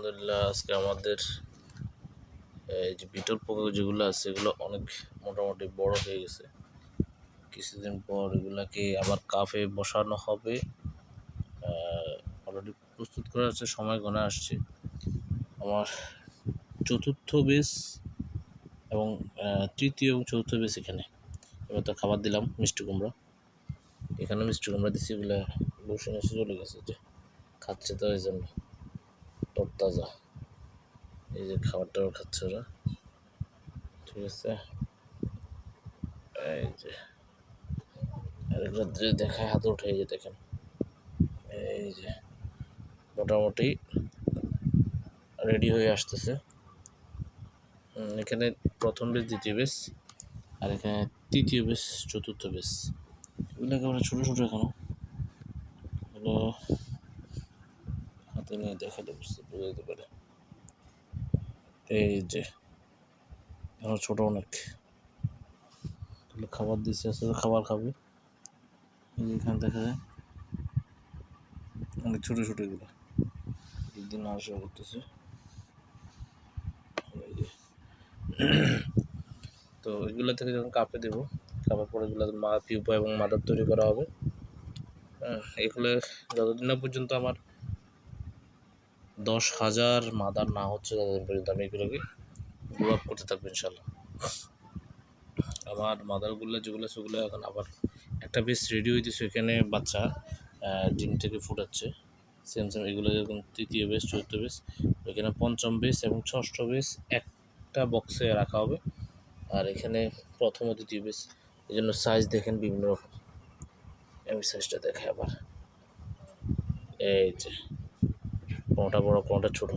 আলহামদুলিল্লাহ, আজকে আমাদের, এই যে বিটল পোকা যেগুলো আছে, এগুলো অনেক মোটামুটি বড় হয়ে গেছে। কিছুদিন পর এগুলাকে আবার কাফে বসানো হবে। অলরেডি প্রস্তুত করা হচ্ছে সময় গণে আসছে। আমার চতুর্থ বেস এবং তৃতীয় এবং চতুর্থ বেস এখানে। এবার তো খাবার দিলাম, মিষ্টি কুমড়া। এখানে মিষ্টি কুমড়া দিচ্ছি এগুলো বসে চলে গেছে, যে খাচ্ছে তো এই জন্য। তরতাজা এই যে খাবার টাবার খাচ্ছে ওরা। ঠিক আছে? এই যে। আর এগুলো যদি দেখায় হাতে উঠে যে দেখেন। এই যে। মোটামুটি রেডি হয়ে আসতেছে। এখানে প্রথম বেশ, দ্বিতীয় বেশ, আর এখানে তৃতীয় বেশ, চতুর্থ বেশ। এগুলো একেবারে ছোটো ছোটো এখনও এগুলো নিয়ে দেখালে বুঝতে বোঝা যেতে পারে এই যে এখন ছোটো অনেক খাবার দিচ্ছে আসলে খাবার খাবে এখানে দেখা যায় অনেক ছোটো ছোটো এগুলো দিন আসা করতেছে তো এগুলো থেকে যখন কাপে দেবো কাপার পরে এগুলো মা পিউপা এবং মাদার তৈরি করা হবে এগুলো যতদিন না পর্যন্ত আমার দশ হাজার মাদার না হচ্ছে ততদিন পর্যন্ত আমি এগুলোকে গ্রো আপ করতে থাকব ইনশাল্লাহ আমার মাদারগুলো যেগুলো সেগুলো এখন আবার একটা বেশ রেডি হইতেছে এখানে বাচ্চা ডিম থেকে ফুটাচ্ছে। সেম সেম এগুলো যেরকম তৃতীয় বেস চতুর্থ বেস এখানে পঞ্চম বেস এবং ষষ্ঠ বেস একটা বক্সে রাখা হবে। আর এখানে প্রথম ও দ্বিতীয় বেস এই জন্য সাইজ দেখেন বিভিন্ন রকম। আমি সাইজটা দেখে আবার। এই যে। কোনোটা বড় কোনোটা ছোট?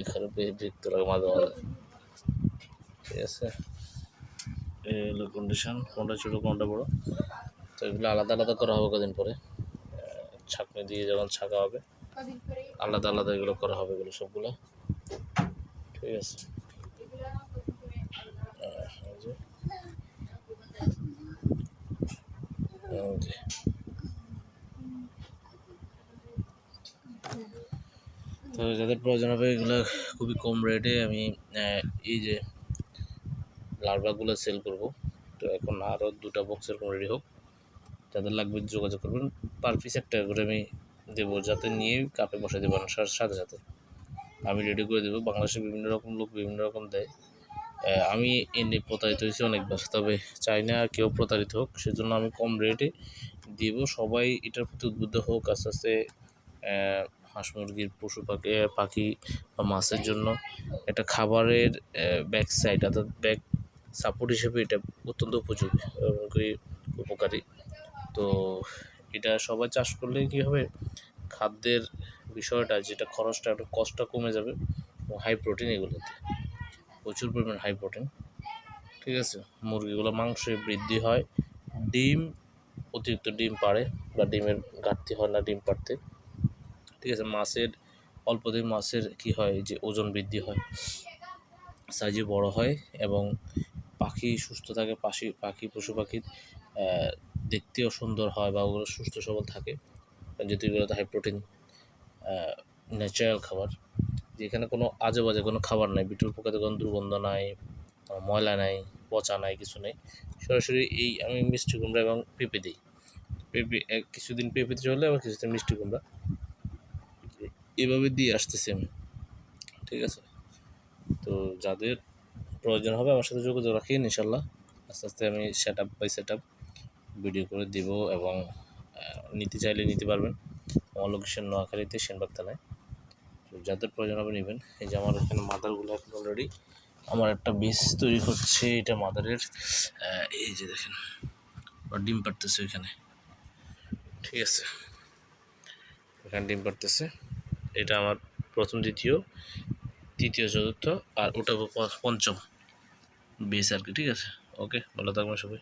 এখানে দেখতে লাগে মাঝে মাঝে। ঠিক আছে? এই হলো কন্ডিশন কোনটা ছোটো কোনটা বড়? তো এগুলো আলাদা আলাদা করা হবে কদিন পরে। ছাঁকনি দিয়ে যখন ছাঁকা হবে আলাদা আলাদা এগুলো করা হবে এগুলো সবগুলো। ঠিক আছে? আহ, এই যে। এই যে। তো যাদের প্রয়োজন হবে এগুলো খুবই কম রেটে আমি এই যে লার্ভাগুলো সেল করব। তো এখন আরও দুটা বক্স এরকম রেডি হোক। যাদের লাগবে যোগাযোগ করবেন। পার পিস একটা করে আমি দেবো। যাতে নিয়ে কাপে বসে দেবো সাথে সাথে আমি রেডি করে দেবো। বাংলাদেশে বিভিন্ন রকম লোক বিভিন্ন রকম দেয়। আমি এনে প্রতারিত হয়েছি অনেকবার। তবে চাই না কেউ প্রতারিত হোক। সেজন্য আমি কম রেটে দিব। সবাই এটার প্রতি উদ্বুদ্ধ হোক। আস্তে আস্তে হাঁস মুরগির পশু পাখি পাখি বা মাছের জন্য একটা খাবারের ব্যাক সাইড অর্থাৎ ব্যাক সাপোর্ট হিসেবে এটা অত্যন্ত উপযোগী উপকারী। তো এটা সবাই চাষ করলে কী হবে? খাদ্যের বিষয়টা, যেটা খরচটা একটু কষ্টটা কমে যাবে হাই প্রোটিন এগুলোতে। প্রচুর পরিমাণ হাই প্রোটিন ঠিক আছে? মুরগিগুলো মাংসে বৃদ্ধি হয়। ডিম, অতিরিক্ত ডিম পাড়ে বা ডিমের ঘাটতি হয় না ডিম পাড়তে। ঠিক আছে, মাছের, অল্প দিন মাছের কি হয় যে ওজন বৃদ্ধি হয়, সাইজে বড় হয় এবং পাখি সুস্থ থাকে পাখি পাখি, পশু পাখির দেখতেও সুন্দর হয় বা ওগুলো সুস্থ সবল থাকে। যেহেতু এগুলোতে হাই প্রোটিন ন্যাচারাল খাবার, যেখানে কোনো আজে বাজে কোনো খাবার নাই বিটুল পোকাতে কোনো দুর্গন্ধ নাই ময়লা নাই, পচা নাই, কিছু নেই। সরাসরি এই আমি মিষ্টি কুমড়া এবং পেঁপে দিই। পেঁপে কিছুদিন পেঁপে চলে আবার কিছুদিন মিষ্টি কুমড়া। এভাবে দিয়ে আসতেছি আমি। ঠিক আছে? তো যাদের প্রয়োজন হবে আমার সাথে যোগাযোগ রাখিয়ে ইনশাল্লাহ আস্তে আস্তে আমি set up by set up video করে দিব এবং নিতে চাইলে নিতে পারবেন। আমার লোকেশন নোয়াখালীতে সেনবাগ থানায়। তো যাদের প্রয়োজন হবে নেবেন। এই যে আমার এখানে মাদারগুলো এখন অলরেডি আমার একটা বীজ তৈরি হচ্ছে। এটা মাদারের এই যে দেখেন ডিম পাড়তেছে ওইখানে। ঠিক আছে? এখানে ডিম পাড়তেছে। এটা আমার প্রথম, দ্বিতীয়, তৃতীয়, চতুর্থ আর ওটা পঞ্চম বেস আর কি ঠিক আছে? ওকে ভালো থাকবেন সবাই।